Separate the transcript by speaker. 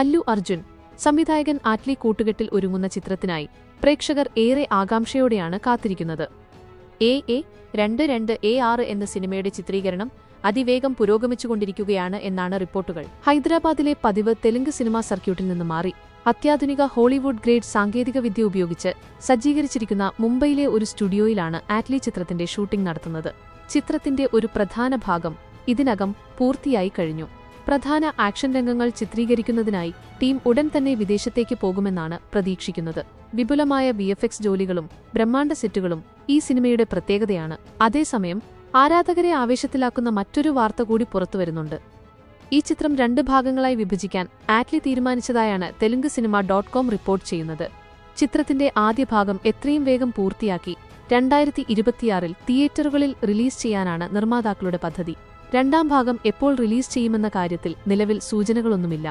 Speaker 1: അല്ലു അർജുൻ സംവിധായകൻ ആറ്റ്ലി കൂട്ടുകെട്ടിൽ ഒരുങ്ങുന്ന ചിത്രത്തിനായി പ്രേക്ഷകർ ഏറെ ആകാംക്ഷയോടെയാണ് കാത്തിരിക്കുന്നത്. എ എ രണ്ട് രണ്ട് എ ആറ് എന്ന സിനിമയുടെ ചിത്രീകരണം അതിവേഗം പുരോഗമിച്ചുകൊണ്ടിരിക്കുകയാണ് എന്നാണ് റിപ്പോർട്ടുകൾ. ഹൈദരാബാദിലെ പതിവ് തെലുങ്ക് സിനിമാ സർക്യൂട്ടിൽ നിന്ന് മാറി അത്യാധുനിക ഹോളിവുഡ് ഗ്രേഡ് സാങ്കേതികവിദ്യ ഉപയോഗിച്ച് സജ്ജീകരിച്ചിരിക്കുന്ന മുംബൈയിലെ ഒരു സ്റ്റുഡിയോയിലാണ് ആറ്റ്ലി ചിത്രത്തിന്റെ ഷൂട്ടിംഗ് നടത്തുന്നത്. ചിത്രത്തിന്റെ ഒരു പ്രധാന ഭാഗം ഇതിനകം പൂർത്തിയായി കഴിഞ്ഞു. പ്രധാന ആക്ഷൻ രംഗങ്ങൾ ചിത്രീകരിക്കുന്നതിനായി ടീം ഉടൻ തന്നെ വിദേശത്തേക്ക് പോകുമെന്നാണ് പ്രതീക്ഷിക്കുന്നത്. വിപുലമായ വി എഫ് എക്സ് ജോലികളും ബ്രഹ്മാണ്ഡ സെറ്റുകളും ഈ സിനിമയുടെ പ്രത്യേകതയാണ്. അതേസമയം ആരാധകരെ ആവേശത്തിലാക്കുന്ന മറ്റൊരു വാർത്ത കൂടി പുറത്തുവരുന്നുണ്ട്. ഈ ചിത്രം രണ്ട് ഭാഗങ്ങളായി വിഭജിക്കാൻ Atlee തീരുമാനിച്ചതായാണ് Telugu cinema dot com report ചെയ്യുന്നത്. ചിത്രത്തിന്റെ ആദ്യ ഭാഗം എത്രയും വേഗം പൂർത്തിയാക്കി രണ്ടായിരത്തി ഇരുപത്തിയാറിൽ തിയേറ്ററുകളിൽ റിലീസ് ചെയ്യാനാണ് നിർമ്മാതാക്കളുടെ പദ്ധതി. രണ്ടാം ഭാഗം എപ്പോൾ റിലീസ് ചെയ്യുമെന്ന കാര്യത്തിൽ നിലവിൽ സൂചനകളൊന്നുമില്ല